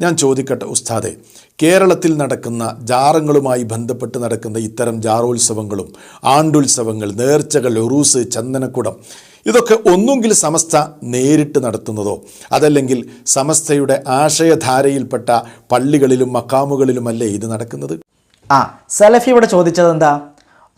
ഞാൻ ചോദിക്കട്ടെ ഉസ്താദെ. കേരളത്തിൽ നടക്കുന്ന ജാറങ്ങളുമായി ബന്ധപ്പെട്ട് നടക്കുന്ന ഇത്തരം ജാറോത്സവങ്ങളും ആണ്ടുത്സവങ്ങൾ നേർച്ചകൾ ഉറൂസ് ചന്ദനക്കുടം ഇതൊക്കെ ഒന്നുകിൽ സമസ്ത നേരിട്ട് നടത്തുന്നതോ അതല്ലെങ്കിൽ സമസ്തയുടെ ആശയധാരയിൽപ്പെട്ട പള്ളികളിലും മക്കാമുകളിലുമല്ലേ ഇത് നടക്കുന്നത്? ആ സലഫി ഇവിടെ ചോദിച്ചത് എന്താ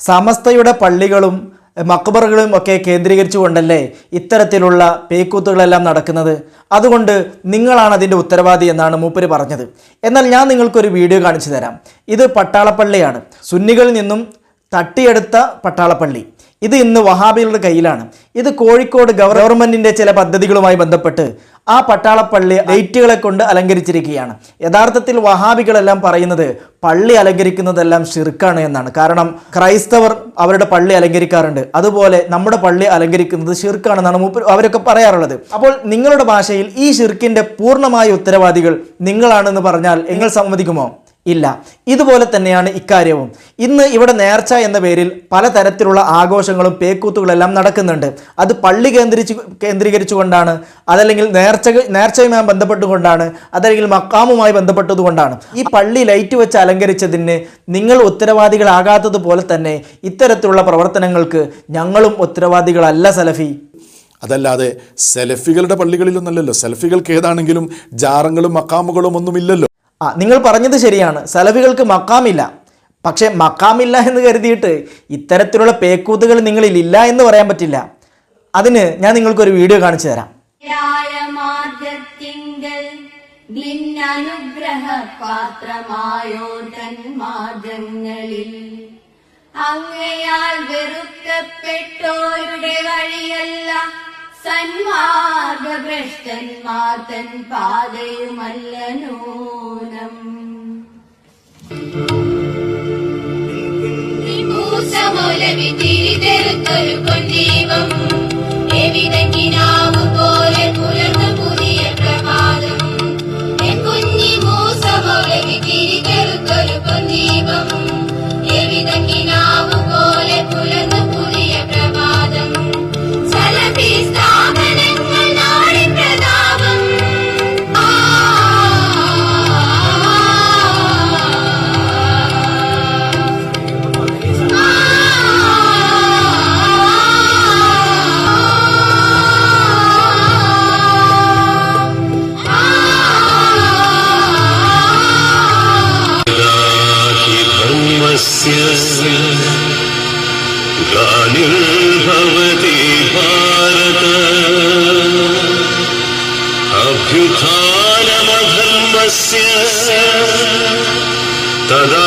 സമസ്തയുടെ പള്ളികളും മക്ബറുകളും ഒക്കെ കേന്ദ്രീകരിച്ചുകൊണ്ടല്ലേ ഇത്തരത്തിലുള്ള പേക്കൂത്തുകളെല്ലാം നടക്കുന്നത്? അതുകൊണ്ട് നിങ്ങളാണ് അതിന്റെ ഉത്തരവാദി എന്നാണ് മൂപ്പര് പറഞ്ഞത്. എന്നാൽ ഞാൻ നിങ്ങൾക്കൊരു വീഡിയോ കാണിച്ചു തരാം. ഇത് പട്ടാളപ്പള്ളിയാണ്. സുന്നികളിൽ നിന്നും തട്ടിയെടുത്ത പട്ടാളപ്പള്ളി. ഇത് ഇന്ന് വഹാബികളുടെ കയ്യിലാണ്. ഇത് കോഴിക്കോട് ഗവൺമെന്റിന്റെ ചില പദ്ധതികളുമായി ബന്ധപ്പെട്ട് ആ പട്ടാളപ്പള്ളി ലൈറ്റുകളെ കൊണ്ട് അലങ്കരിച്ചിരിക്കുകയാണ്. യഥാർത്ഥത്തിൽ വഹാബികളെല്ലാം പറയുന്നത് പള്ളി അലങ്കരിക്കുന്നതെല്ലാം ഷിർക്കാണ് എന്നാണ്. കാരണം ക്രൈസ്തവർ അവരുടെ പള്ളി അലങ്കരിക്കാറുണ്ട്. അതുപോലെ നമ്മുടെ പള്ളി അലങ്കരിക്കുന്നത് ഷിർക്കാണെന്നാണ് അവരൊക്കെ പറയാറുള്ളത്. അപ്പോൾ നിങ്ങളുടെ ഭാഷയിൽ ഈ ഷിർക്കിന്റെ പൂർണമായ ഉത്തരവാദികൾ നിങ്ങളാണെന്ന് പറഞ്ഞാൽ നിങ്ങൾ സമ്മതിക്കുമോ? ഇല്ല. ഇതുപോലെ തന്നെയാണ് ഇക്കാര്യവും. ഇന്ന് ഇവിടെ നേർച്ച എന്ന പേരിൽ പലതരത്തിലുള്ള ആഘോഷങ്ങളും പേക്കൂത്തുകളെല്ലാം നടക്കുന്നുണ്ട്. അത് പള്ളി കേന്ദ്രീകരിച്ച് കേന്ദ്രീകരിച്ചുകൊണ്ടാണ് അതല്ലെങ്കിൽ നേർച്ച നേർച്ചയുമായി ബന്ധപ്പെട്ടുകൊണ്ടാണ് അതല്ലെങ്കിൽ മക്കാമുമായി ബന്ധപ്പെട്ടതുകൊണ്ടാണ്. ഈ പള്ളി ലൈറ്റ് വെച്ച് അലങ്കരിച്ചതിന് നിങ്ങൾ ഉത്തരവാദികളാകാത്തതുപോലെ തന്നെ ഇത്തരത്തിലുള്ള പ്രവർത്തനങ്ങൾക്ക് ഞങ്ങളും ഉത്തരവാദികളല്ല സലഫി. അതല്ലാതെ സെലഫികളുടെ പള്ളികളിലൊന്നല്ലല്ലോ. സെൽഫികൾക്ക് ഏതാണെങ്കിലും ജാറങ്ങളും മക്കാമുകളും ഒന്നുമില്ലല്ലോ. ആ നിങ്ങൾ പറഞ്ഞത് ശരിയാണ്. സലഫികൾക്ക് മക്കാമില്ല. പക്ഷേ മക്കാമില്ല എന്ന് കരുതിയിട്ട് ഇത്തരത്തിലുള്ള പേക്കൂത്തുകൾ നിങ്ങളിൽ ഇല്ല എന്ന് പറയാൻ പറ്റില്ല. അതിന് ഞാൻ നിങ്ങൾക്കൊരു വീഡിയോ കാണിച്ചു തരാം. നിന്നനുഗ്രഹ പാത്രമായോ തന്മാർഗങ്ങളിൽ അങ്ങയാൽ വെറുക്കപ്പെട്ടോരുടെ വഴിയല്ല സന്മാർഗഭ്രഷ്ടന്മാർ തൻ പാതയുമല്ല നൂനം മൂസമൂലവി തിരിതെറുത്തൊരു പൊന്നീപം എവിതെങ്കിനാവു совсем. Тогда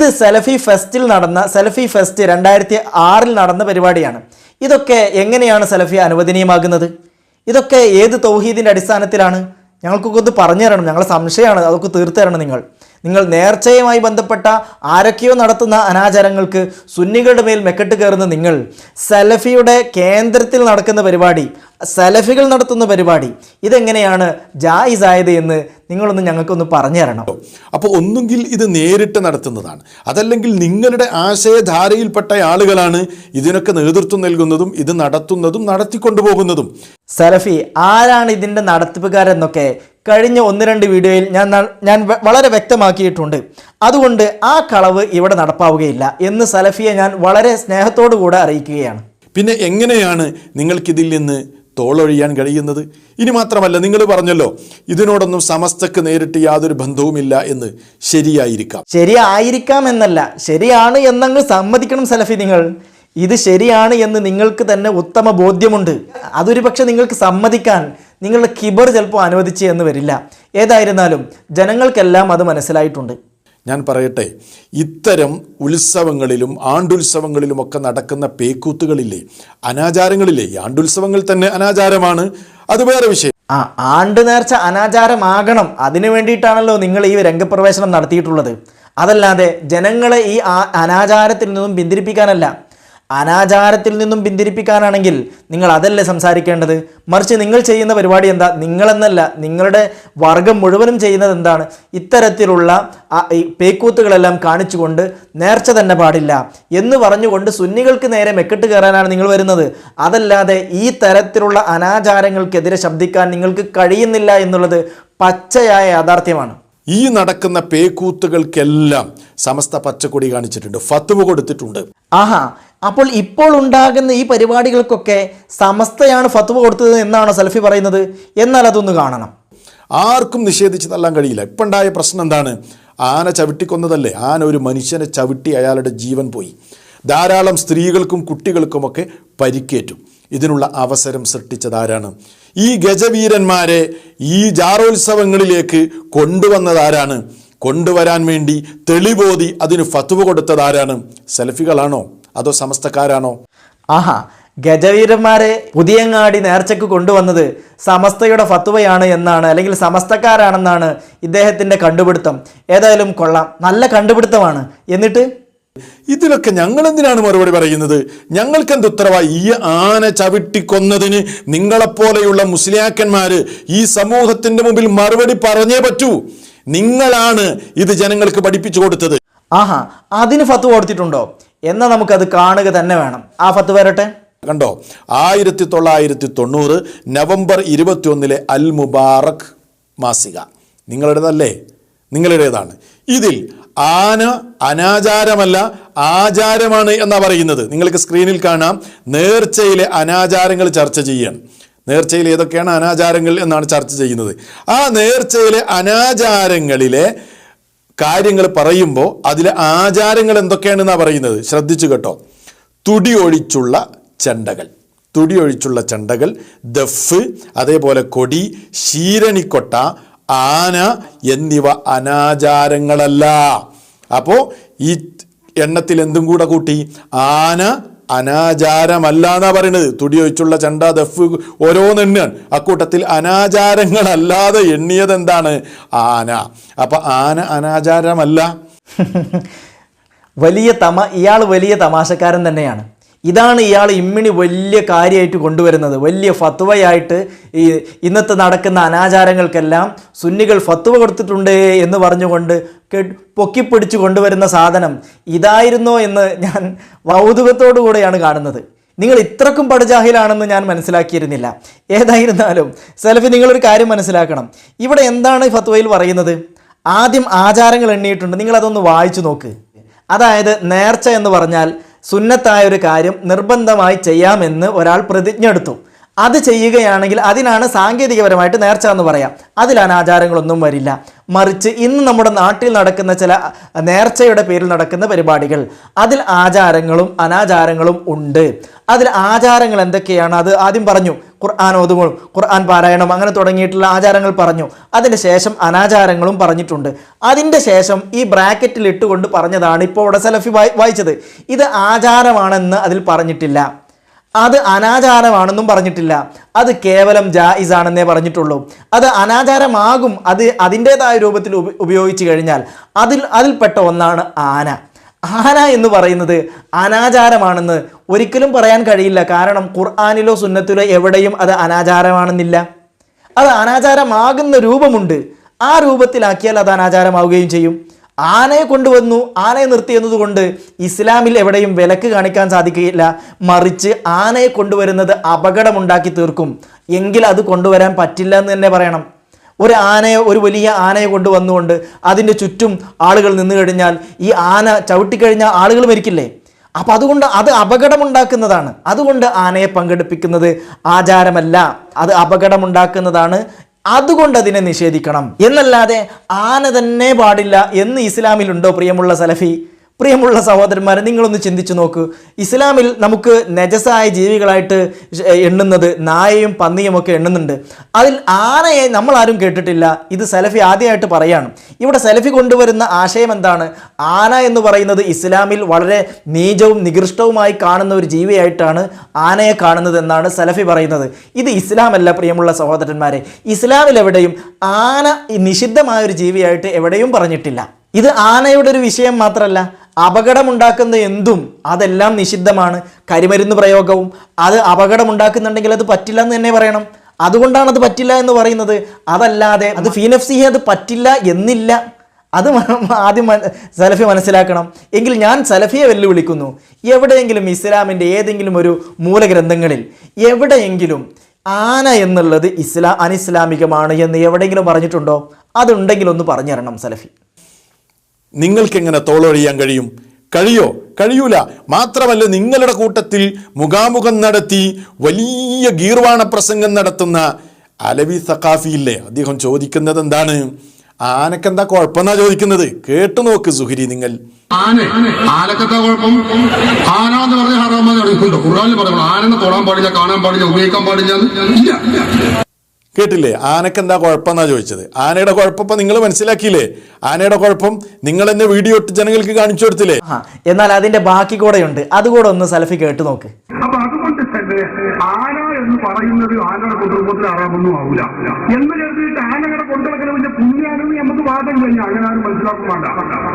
ഇത് സെലഫി ഫെസ്റ്റിൽ നടന്ന സെലഫി ഫെസ്റ്റ് രണ്ടായിരത്തി ആറിൽ നടന്ന പരിപാടിയാണ്. ഇതൊക്കെ എങ്ങനെയാണ് സെലഫി അനുവദനീയമാകുന്നത്? ഇതൊക്കെ ഏത് തൗഹീദിന്റെ അടിസ്ഥാനത്തിലാണ്? ഞങ്ങൾക്കൊക്കെ ഒന്ന് പറഞ്ഞു തരണം ഞങ്ങളുടെ സംശയമാണ്. അതൊക്കെ തീർത്തു തരണം നിങ്ങൾ. നിങ്ങൾ നേർച്ചയുമായി ബന്ധപ്പെട്ട ആരൊക്കെയോ നടത്തുന്ന അനാചാരങ്ങൾക്ക് സുന്നികളുടെ മേൽ മെക്കെട്ട് കയറുന്ന നിങ്ങൾ സലഫിയുടെ കേന്ദ്രത്തിൽ നടക്കുന്ന പരിപാടി സലഫികൾ നടത്തുന്ന പരിപാടി ഇതെങ്ങനെയാണ് ജായിസായത് എന്ന് നിങ്ങളൊന്ന് ഞങ്ങൾക്കൊന്ന് പറഞ്ഞു തരണം അപ്പോൾ ഒന്നുകിൽ ഇത് നേരിട്ട് നടത്തുന്നതാണ്. അതല്ലെങ്കിൽ നിങ്ങളുടെ ആശയധാരയിൽപ്പെട്ട ആളുകളാണ് ഇതിനൊക്കെ നേതൃത്വം നൽകുന്നതും ഇത് നടത്തുന്നതും നടത്തിക്കൊണ്ടുപോകുന്നതും. സലഫി ആരാണ് ഇതിന്റെ നടത്തിപ്പുകാരെന്നൊക്കെ കഴിഞ്ഞ ഒന്ന് രണ്ട് വീഡിയോയിൽ ഞാൻ ഞാൻ വളരെ വ്യക്തമാക്കിയിട്ടുണ്ട്. അതുകൊണ്ട് ആ കളവ് ഇവിടെ നടപ്പാവുകയില്ല എന്ന് സലഫിയെ ഞാൻ വളരെ സ്നേഹത്തോടു കൂടെ അറിയിക്കുകയാണ്. പിന്നെ എങ്ങനെയാണ് നിങ്ങൾക്കിതിൽ നിന്ന് തോളൊഴിയാൻ കഴിയുന്നത്? ഇനി മാത്രമല്ല നിങ്ങൾ പറഞ്ഞല്ലോ ഇതിനോടൊന്നും സമസ്തക്ക് നേരിട്ട് യാതൊരു ബന്ധവുമില്ല എന്ന് ശരിയായിരിക്കാം. ശരിയായിരിക്കാം എന്നല്ല ശരിയാണ് എന്നങ്ങ് സമ്മതിക്കണം സലഫി നിങ്ങൾ. ഇത് ശരിയാണ് എന്ന് നിങ്ങൾക്ക് തന്നെ ഉത്തമ ബോധ്യമുണ്ട്. അതൊരു പക്ഷെ നിങ്ങൾക്ക് സമ്മതിക്കാൻ നിങ്ങളുടെ കിബർ ചിലപ്പോൾ അനുവദിച്ച് എന്ന് വരില്ല. ഏതായിരുന്നാലും ജനങ്ങൾക്കെല്ലാം അത് മനസ്സിലായിട്ടുണ്ട്. ഞാൻ പറയട്ടെ ഇത്തരം ഉത്സവങ്ങളിലും ആണ്ടുത്സവങ്ങളിലുമൊക്കെ നടക്കുന്ന പേക്കൂത്തുകളില്ലേ? അനാചാരങ്ങളില്ലേ? ഈ ആണ്ടുത്സവങ്ങൾ തന്നെ അനാചാരമാണ്. അത് വേറെ വിഷയം. ആ ആണ്ട് നേർച്ച അനാചാരമാകണം. അതിനു വേണ്ടിയിട്ടാണല്ലോ നിങ്ങൾ ഈ രംഗപ്രവേശനം നടത്തിയിട്ടുള്ളത്. അതല്ലാതെ ജനങ്ങളെ ഈ അനാചാരത്തിൽ നിന്നും പിന്തിരിപ്പിക്കാനല്ല. അനാചാരത്തിൽ നിന്നും പിന്തിരിപ്പിക്കാനാണെങ്കിൽ നിങ്ങൾ അതല്ലേ സംസാരിക്കേണ്ടത്? മറിച്ച് നിങ്ങൾ ചെയ്യുന്ന പരിപാടി എന്താ? നിങ്ങളെന്നല്ല നിങ്ങളുടെ വർഗം മുഴുവനും ചെയ്യുന്നത് എന്താണ്? ഇത്തരത്തിലുള്ള പേക്കൂത്തുകളെല്ലാം കാണിച്ചുകൊണ്ട് നേർച്ച തന്നെ പാടില്ല. എന്ന് പറഞ്ഞുകൊണ്ട് സുന്നികൾക്ക് നേരെ മെക്കെട്ട് കയറാനാണ് നിങ്ങൾ വരുന്നത്. അതല്ലാതെ ഈ തരത്തിലുള്ള അനാചാരങ്ങൾക്കെതിരെ ശബ്ദിക്കാൻ നിങ്ങൾക്ക് കഴിയുന്നില്ല എന്നുള്ളത് പച്ചയായ യാഥാർത്ഥ്യമാണ്. ഈ നടക്കുന്ന പേക്കൂത്തുകൾക്കെല്ലാം സമസ്ത പച്ചക്കൊടി കാണിച്ചിട്ടുണ്ട്. ഫത്തുവ കൊടുത്തിട്ടുണ്ട്. ആഹാ അപ്പോൾ ഇപ്പോൾ ഉണ്ടാകുന്ന ഈ പരിപാടികൾക്കൊക്കെ സമസ്തയാണ് ഫത്വ കൊടുത്തത് എന്നാണ് സൽഫി പറയുന്നത്. എന്നാൽ അതൊന്ന് കാണണം. ആർക്കും നിഷേധിച്ച് തള്ളാൻ കഴിയില്ല. ഇപ്പം ഉണ്ടായ പ്രശ്നം എന്താണ്? ആന ചവിട്ടിക്കൊന്നതല്ലേ? ആന ഒരു മനുഷ്യനെ ചവിട്ടി അയാളുടെ ജീവൻ പോയി. ധാരാളം സ്ത്രീകൾക്കും കുട്ടികൾക്കുമൊക്കെ പരിക്കേറ്റു. ഇതിനുള്ള അവസരം സൃഷ്ടിച്ചതാരാണ് ഈ ഗജവീരന്മാരെ ഈ ജാറോത്സവങ്ങളിലേക്ക് കൊണ്ടുവന്നതാരാണ് കൊണ്ടുവരാൻ വേണ്ടി തെളിവോതി അതിന് ഫത്തുവ കൊടുത്തതാരാണ് സെൽഫികളാണോ അതോ സമസ്തക്കാരാണോ? ആഹാ ഗജവീരന്മാരെ പുതിയങ്ങാടി നേർച്ചയ്ക്ക് കൊണ്ടുവന്നത് സമസ്തയുടെ ഫത്വയാണ് എന്നാണ് അല്ലെങ്കിൽ സമസ്തക്കാരാണെന്നാണ് ഇദ്ദേഹത്തിന്റെ കണ്ടുപിടുത്തം. ഏതായാലും കൊള്ളാം. നല്ല കണ്ടുപിടുത്തമാണ്. എന്നിട്ട്? ഇതിലൊക്കെ ഞങ്ങൾ എന്തിനാണ് മറുപടി പറയുന്നത്? ഞങ്ങൾക്ക് എന്ത് ഉത്തരവായി ഈ ആന ചവിട്ടിക്കൊന്നതിന് നിങ്ങളെപ്പോലെയുള്ള മുസ്ലിയാക്കന്മാര് ഈ സമൂഹത്തിന്റെ മുമ്പിൽ മറുപടി പറഞ്ഞേ പറ്റൂ. നിങ്ങളാണ് ഇത് ജനങ്ങൾക്ക് പഠിപ്പിച്ചു കൊടുത്തത്. ആഹാ അതിന് ഫത്വ കൊടുത്തിട്ടുണ്ടോ? എന്നാൽ നമുക്കത് കാണുക തന്നെ വേണം. ആ ഫത്ത് വരട്ടെ? കണ്ടോ? ആയിരത്തി തൊള്ളായിരത്തി തൊണ്ണൂറ് നവംബർ ഇരുപത്തിയൊന്നിലെ അൽ മുബാറക് മാസിക. നിങ്ങളുടേതല്ലേ? നിങ്ങളുടേതാണ്. ഇതിൽ ആന അനാചാരമല്ല ആചാരമാണ് എന്നാ പറയുന്നത്. നിങ്ങൾക്ക് സ്ക്രീനിൽ കാണാം. നേർച്ചയിലെ അനാചാരങ്ങൾ ചർച്ച ചെയ്യണം. നേർച്ചയിൽ ഏതൊക്കെയാണ് അനാചാരങ്ങൾ എന്നാണ് ചർച്ച ചെയ്യുന്നത്. ആ നേർച്ചയിലെ അനാചാരങ്ങളിലെ കാര്യങ്ങൾ പറയുമ്പോൾ അതിലെ ആചാരങ്ങൾ എന്തൊക്കെയാണെന്നാണ് പറയുന്നത്? ശ്രദ്ധിച്ചു കേട്ടോ. തുടി ഒഴിച്ചുള്ള ചെണ്ടകൾ. തുടി ഒഴിച്ചുള്ള ചെണ്ടകൾ ദഫ് അതേപോലെ കൊടി ശീരണിക്കൊട്ട ആന എന്നിവ അനാചാരങ്ങളല്ല. അപ്പോൾ ഈ എണ്ണത്തിൽ എന്തും കൂടെ കൂട്ടി? ആന അനാചാരമല്ല എന്നാ പറയുന്നത് തുടി ഒഴിച്ചുള്ള ചെണ്ട ദഫ് ഓരോന്നെണ്ണാണ് അക്കൂട്ടത്തിൽ അനാചാരങ്ങളല്ലാതെ എണ്ണിയത് എന്താണ് ആന. അപ്പൊ ആന അനാചാരമല്ല. വലിയ തമ ഇയാൾ വലിയ തമാശക്കാരൻ തന്നെയാണ്. ഇതാണ് ഇയാൾ ഇമ്മിണി വലിയ കാര്യമായിട്ട് കൊണ്ടുവരുന്നത്. വലിയ ഫത്വയായിട്ട് ഈ ഇന്നത്തെ നടക്കുന്ന അനാചാരങ്ങൾക്കെല്ലാം സുന്നികൾ ഫത്വ കൊടുത്തിട്ടുണ്ട് എന്ന് പറഞ്ഞുകൊണ്ട് പൊക്കിപ്പിടിച്ച് കൊണ്ടുവരുന്ന സാധനം ഇതായിരുന്നോ എന്ന് ഞാൻ വൗതുകത്തോടു കൂടെയാണ് കാണുന്നത്. നിങ്ങൾ ഇത്രക്കും പടുജാഹിലാണെന്ന് ഞാൻ മനസ്സിലാക്കിയിരുന്നില്ല. ഏതായിരുന്നാലും സെൽഫി നിങ്ങളൊരു കാര്യം മനസ്സിലാക്കണം. ഇവിടെ എന്താണ് ഫത്വയിൽ പറയുന്നത്? ആദ്യം ആചാരങ്ങൾ എണ്ണിയിട്ടുണ്ട്. നിങ്ങളതൊന്ന് വായിച്ചു നോക്ക്. അതായത് നേർച്ച എന്ന് പറഞ്ഞാൽ സുന്നത്തായ ഒരു കാര്യം നിർബന്ധമായി ചെയ്യാമെന്ന് ഒരാൾ പ്രതിജ്ഞ എടുത്തു. അത് ചെയ്യുകയാണെങ്കിൽ അതിനാണ് സാങ്കേതികപരമായിട്ട് നേർച്ച എന്ന് പറയാം. അതിലാണ് ആചാരങ്ങളൊന്നും വരില്ല. മറിച്ച് ഇന്ന് നമ്മുടെ നാട്ടിൽ നടക്കുന്ന ചില നേർച്ചയുടെ പേരിൽ നടക്കുന്ന പരിപാടികൾ. അതിൽ ആചാരങ്ങളും അനാചാരങ്ങളും ഉണ്ട്. അതിൽ ആചാരങ്ങൾ എന്തൊക്കെയാണ്? അത് ആദ്യം പറഞ്ഞു. ഖുർആൻ ഓതുമ്പോൾ ഖുർആൻ പാരായണം അങ്ങനെ തുടങ്ങിയിട്ടുള്ള ആചാരങ്ങൾ പറഞ്ഞു. അതിന്റെ ശേഷം അനാചാരങ്ങളും പറഞ്ഞിട്ടുണ്ട്. അതിന്റെ ശേഷം ഈ ബ്രാക്കറ്റിൽ ഇട്ടുകൊണ്ട് പറഞ്ഞതാണ് ഇപ്പോൾ ഇവിടെ സെലഫി വായിച്ചത്. ഇത് ആചാരമാണെന്ന് അതിൽ പറഞ്ഞിട്ടില്ല. അത് അനാചാരമാണെന്നും പറഞ്ഞിട്ടില്ല. അത് കേവലം ജായിസ് ആണെന്നേ പറഞ്ഞിട്ടുള്ളൂ. അത് അനാചാരമാകും അത് അതിന്റെതായ രൂപത്തിൽ ഉപയോഗിച്ചു കഴിഞ്ഞാൽ അതിൽ അതിൽപ്പെട്ട ഒന്നാണ് ആന. ആന എന്ന് പറയുന്നത് അനാചാരമാണെന്ന് ഒരിക്കലും പറയാൻ കഴിയില്ല. കാരണം ഖുർആാനിലോ സുന്നത്തിലോ എവിടെയും അത് അനാചാരമാണെന്നില്ല. അത് അനാചാരമാകുന്ന രൂപമുണ്ട്. ആ രൂപത്തിലാക്കിയാൽ അത് അനാചാരമാവുകയും ചെയ്യും. ആനയെ കൊണ്ടുവന്നു ആനയെ നിർത്തി എന്നതുകൊണ്ട് ഇസ്ലാമിൽ എവിടെയും വിലക്ക് കാണിക്കാൻ സാധിക്കില്ല മറിച്ച് ആനയെ കൊണ്ടുവരുന്നത് അപകടമുണ്ടാക്കി തീർക്കും. എങ്കിൽ അത് കൊണ്ടുവരാൻ പറ്റില്ല എന്ന് തന്നെ പറയണം. ഒരു ആനയെ ഒരു വലിയ ആനയെ കൊണ്ടുവന്നുകൊണ്ട് അതിന്റെ ചുറ്റും ആളുകൾ നിന്നു കഴിഞ്ഞാൽ ഈ ആന ചവിട്ടിക്കഴിഞ്ഞാൽ ആളുകൾ മരിക്കില്ലേ? അപ്പം അതുകൊണ്ട് അത് അപകടമുണ്ടാക്കുന്നതാണ്. അതുകൊണ്ട് ആനയെ പങ്കെടുപ്പിക്കുന്നത് ആചാരമല്ല. അത് അപകടമുണ്ടാക്കുന്നതാണ് അതുകൊണ്ട് അതിനെ നിഷേധിക്കണം. എന്നല്ലാതെ ആന തന്നെ പാടില്ല എന്ന് ഇസ്ലാമിലുണ്ടോ പ്രിയമുള്ള സലഫി? പ്രിയമുള്ള സഹോദരന്മാരെ നിങ്ങളൊന്ന് ചിന്തിച്ചു നോക്കൂ. ഇസ്ലാമിൽ നമുക്ക് നജസായ ജീവികളായിട്ട് എണ്ണുന്നത് നായയും പന്നിയും ഒക്കെ എണ്ണുന്നുണ്ട്. അതിൽ ആനയെ നമ്മൾ ആരും കേട്ടിട്ടില്ല. ഇത് സലഫി ആദ്യമായിട്ട് പറയാണ്. ഇവിടെ സലഫി കൊണ്ടുവരുന്ന ആശയം എന്താണ്? ആന എന്ന് പറയുന്നത് ഇസ്ലാമിൽ വളരെ നീചവും നികൃഷ്ടവുമായി കാണുന്ന ഒരു ജീവിയായിട്ടാണ് ആനയെ കാണുന്നത് എന്നാണ് സലഫി പറയുന്നത്. ഇത് ഇസ്ലാമല്ല പ്രിയമുള്ള സഹോദരന്മാരെ. ഇസ്ലാമിൽ എവിടെയും ആന നിഷിദ്ധമായ ഒരു ജീവിയായിട്ട് എവിടെയും പറഞ്ഞിട്ടില്ല. ഇത് ആനയുടെ ഒരു വിഷയം മാത്രമല്ല. അപകടമുണ്ടാക്കുന്ന എന്തും അതെല്ലാം നിഷിദ്ധമാണ്. കരിമരുന്ന് പ്രയോഗവും അത് അപകടമുണ്ടാക്കുന്നുണ്ടെങ്കിൽ അത് പറ്റില്ല എന്ന് തന്നെ പറയണം. അതുകൊണ്ടാണ് അത് പറ്റില്ല എന്ന് പറയുന്നത്. അതല്ലാതെ അത് ഫീനഫ്സിഹെ അത് പറ്റില്ല എന്നില്ല. അത് ആദ്യം സലഫി മനസ്സിലാക്കണം. എങ്കിൽ ഞാൻ സലഫിയെ വെല്ലുവിളിക്കുന്നു. എവിടെയെങ്കിലും ഇസ്ലാമിന്റെ ഏതെങ്കിലും ഒരു മൂലഗ്രന്ഥങ്ങളിൽ എവിടെയെങ്കിലും ആന എന്നുള്ളത് ഇസ്ലാ അനിസ്ലാമികമാണ് എന്ന് എവിടെയെങ്കിലും പറഞ്ഞിട്ടുണ്ടോ? അതുണ്ടെങ്കിൽ ഒന്ന് പറഞ്ഞു തരണം സലഫി. നിങ്ങൾക്കെങ്ങനെ തോളൊഴിയാൻ കഴിയും? കഴിയോ? കഴിയൂല. മാത്രമല്ല നിങ്ങളുടെ കൂട്ടത്തിൽ മുഖാമുഖം നടത്തി വലിയ ഗീർവാണ പ്രസംഗം നടത്തുന്ന അലവി സഖാഫി സഖാഫിയില്ലേ? അദ്ദേഹം ചോദിക്കുന്നത് എന്താണ്? ആനക്കെന്താ കുഴപ്പമെന്നാ ചോദിക്കുന്നത്? കേട്ടു നോക്ക് സുഹരി നിങ്ങൾ. ആന. ആനക്കെന്താ കുഴപ്പം? ആന എന്ന് പറഞ്ഞ ഹറാമെന്ന് ഖുർആാനിൽ പറഞ്ഞു ആനനെ തൊടാൻ പാടില്ല കാണാൻ പാടില്ല ഉപയോഗിക്കാൻ പാടില്ല ഇല്ല. കേട്ടില്ലേ? ആനക്കെന്താ കുഴപ്പമെന്നാ ചോദിച്ചത്? ആനയുടെ കുഴപ്പം ഇപ്പൊ നിങ്ങൾ മനസ്സിലാക്കിയില്ലേ? ആനയുടെ കുഴപ്പം നിങ്ങൾ എന്നെ വീഡിയോ ഇട്ട് ജനങ്ങൾക്ക് കാണിച്ചു കൊടുത്തില്ലേ? എന്നാൽ അതിന്റെ ബാക്കി കൂടെയുണ്ട്. അതുകൂടെ ഒന്ന് സെൽഫി കേട്ട് നോക്ക്. അപ്പൊ അതുകൊണ്ട് ആന എന്ന് പറയുന്നത് ആനയുടെ കുടുംബത്തിൽ ആറാമൊന്നും ആവൂല. എന്ന് കരുതിയിട്ട് ആനകളെ കൊണ്ടുനടക്കുന്ന പുണ്യാണെന്ന് നമുക്ക് വാദം കഴിഞ്ഞാൽ അങ്ങനെ ആരും മനസ്സിലാക്കും വേണ്ട.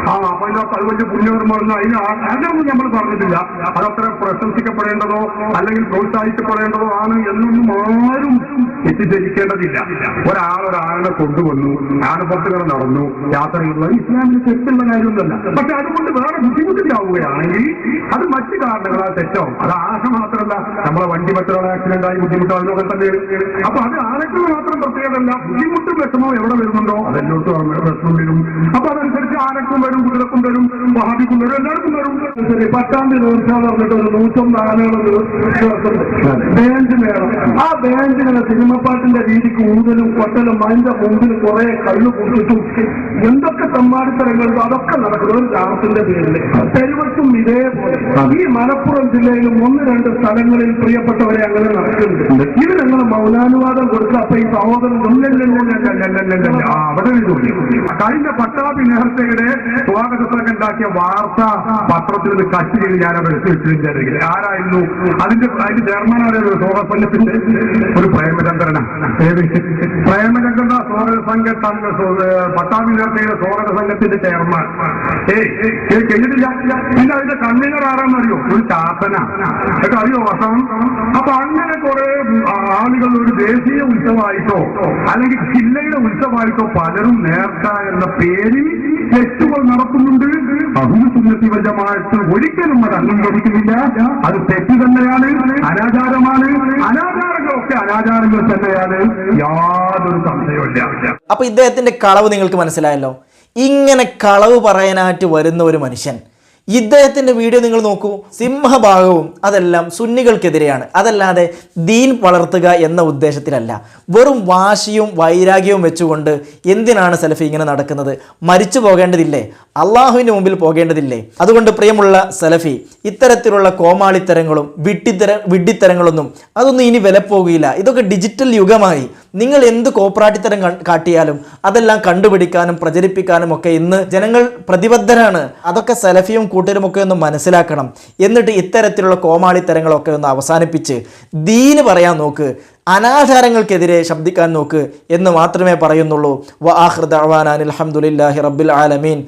ആ അപ്പൊ അത് വലിയ പുണ്യകർമ്മമെന്ന് അതിന് നമ്മൾ പറഞ്ഞിട്ടില്ല. അതത്ര പ്രശംസിക്കപ്പെടേണ്ടതോ അല്ലെങ്കിൽ പ്രോത്സാഹിക്കപ്പെടേണ്ടതോ ആണ് എന്നൊന്നും ആരും തെറ്റിദ്ധരിക്കേണ്ടതില്ല. ഒരാൾ ഒരാളെ കൊണ്ടുവന്നു ആനപ്പുറത്ത് ഇങ്ങനെ നടന്നു യാത്ര ചെയ്യുന്നത് ഇസ്ലാമിന് തെറ്റുള്ള കാര്യമൊന്നുമല്ല. പക്ഷെ അതുകൊണ്ട് വേറെ ബുദ്ധിമുട്ടിലാവുകയാണെങ്കിൽ അത് മറ്റു കാരണങ്ങളാൽ തെറ്റാവും അത് ആശ മാത്രമല്ല. നമ്മളെ വണ്ടി മറ്റൊരാളെ ആക്സിഡന്റ് ആയി ബുദ്ധിമുട്ടാവുന്നതൊക്കെ തന്നെ അപ്പൊ അത് ആനക്കുള്ള മാത്രം പ്രത്യേകതല്ല ബുദ്ധിമുട്ടും വിഷമവും എവിടെ വരുന്നുണ്ടോ? അതെല്ലോട്ടും വിഷമം വരും അപ്പൊ അതനുസരിച്ച് ആനക്കും വരും കുതിരക്കും വരും മഹാബിക്കും വരും എല്ലാവർക്കും വരും. ശരി പത്താം തീയതി നേർച്ച പറഞ്ഞിട്ട് ഒരു നൂറ്റൊന്ന് ആനകൾ ബാൻഡ് വേണം ആ ബാൻഡിങ്ങനെ സിനിമപ്പാട്ടിന്റെ രീതിക്ക് ഊതലും കൊട്ടലും അതിന്റെ മുമ്പിൽ കുറെ കള്ളു കൂട്ടിട്ടും എന്തൊക്കെ സമ്മാനിത്തരങ്ങളുണ്ടോ അതൊക്കെ നടക്കുന്നത് ഒരു ഗ്രാമത്തിന്റെ പേരിൽ തെരുവത്തും ഇതേപോലെ. ഈ മലപ്പുറം ജില്ലയിലും ഒന്ന് രണ്ട് സ്ഥലങ്ങളിൽ പ്രിയപ്പെട്ടവരെ അങ്ങനെ നടക്കുന്നുണ്ട്. ഇത് ഞങ്ങൾ മൗനാനുവാദം കൊടുക്കുക. അപ്പൊ ഈ സഹോദരൻ അവിടെ നിന്നുണ്ട്. കഴിഞ്ഞ പട്ടാഭി നേരത്തെയുടെ സ്വാഗതത്തൊക്കെ ഉണ്ടാക്കിയ വാർത്ത പത്രത്തിൽ നിന്ന് കട്ട് ചെയ്ത് ഞാൻ അവിടെ എടുത്തു വെച്ചിട്ടുണ്ടെങ്കിൽ ആരായിരുന്നു? അതിന്റെ അതിന്റെ ചെയർമാൻ അവരെ സ്വാഗതം ഒരു ഏത് പ്രേമചന്ദ്രന സ്വാഗത സംഘം സംഘ പട്ടാഭി നേരത്തെയുടെ സ്വാഗത സംഘത്തിന്റെ ചെയർമാൻ. ഏയ് പിന്നെ അതിന്റെ കൺവീനർ ആരാന്നറിയോ ഒരു ചാത്തന. ഒക്കെ അറിയോ വസം അപ്പൊ അങ്ങനെ കുറെ ആളുകൾ ഒരു ദേശീയ ഉത്സവമായിട്ടോ അല്ലെങ്കിൽ ജില്ലയുടെ ഉത്സവമായിട്ടോ പലരും നേർക്ക എന്ന പേരിൽ തെറ്റുകൾ നടത്തുന്നുണ്ട്. അഹുദ് സുന്നത്തി വജമായിട്ട് ഒരിക്കലും അത് അംഗീകരിക്കുന്നില്ല. അത് തെറ്റ് തന്നെയാണ്. അനാചാരമാണ്. അനാചാരങ്ങളൊക്കെ അനാചാരങ്ങൾ തന്നെയാണ് യാതൊരു സംശയവുമില്ല അപ്പോൾ ഇദ്ദേഹത്തിന്റെ കളവ് നിങ്ങൾക്ക് മനസ്സിലായല്ലോ. ഇങ്ങനെ കളവ് പറയാനായിട്ട് വരുന്ന ഒരു മനുഷ്യൻ ഇദ്ദേഹത്തിന്റെ വീഡിയോ നിങ്ങൾ നോക്കൂ. സിംഹഭാഗവും അതെല്ലാം സുന്നികൾക്കെതിരെയാണ്. അതല്ലാതെ ദീൻ വളർത്തുക എന്ന ഉദ്ദേശത്തിലല്ല. വെറും വാശിയും വൈരാഗ്യവും വെച്ചുകൊണ്ട് എന്തിനാണ് സലഫി ഇങ്ങനെ നടക്കുന്നത്? മരിച്ചു പോകേണ്ടതില്ലേ? അള്ളാഹുവിന്റെ മുമ്പിൽ പോകേണ്ടതില്ലേ? അതുകൊണ്ട് പ്രിയമുള്ള സെലഫി ഇത്തരത്തിലുള്ള കോമാളിത്തരങ്ങളും വിട്ടിത്തര വിഡ്ഢിത്തരങ്ങളൊന്നും അതൊന്നും ഇനി വില പോകുകയില്ല ഇതൊക്കെ ഡിജിറ്റൽ യുഗമായി. നിങ്ങൾ എന്ത് കോപ്രാട്ടിത്തരം കാട്ടിയാലും അതെല്ലാം കണ്ടുപിടിക്കാനും പ്രചരിപ്പിക്കാനും ഒക്കെ ഇന്ന് ജനങ്ങൾ പ്രതിബദ്ധരാണ്. അതൊക്കെ സെലഫിയും കൂട്ടരും ഒക്കെ ഒന്ന് മനസ്സിലാക്കണം. എന്നിട്ട് ഇത്തരത്തിലുള്ള കോമാളിത്തരങ്ങളൊക്കെ ഒന്ന് അവസാനിപ്പിച്ച് ദീന് പറയാൻ നോക്ക്. അനാചാരങ്ങൾക്കെതിരെ ശബ്ദിക്കാൻ നോക്ക് എന്ന് മാത്രമേ പറയുന്നുള്ളൂ. വ ആഹ്ർ അലഹമുല്ലാഹി റബ്ബിൽ ആലമീൻ.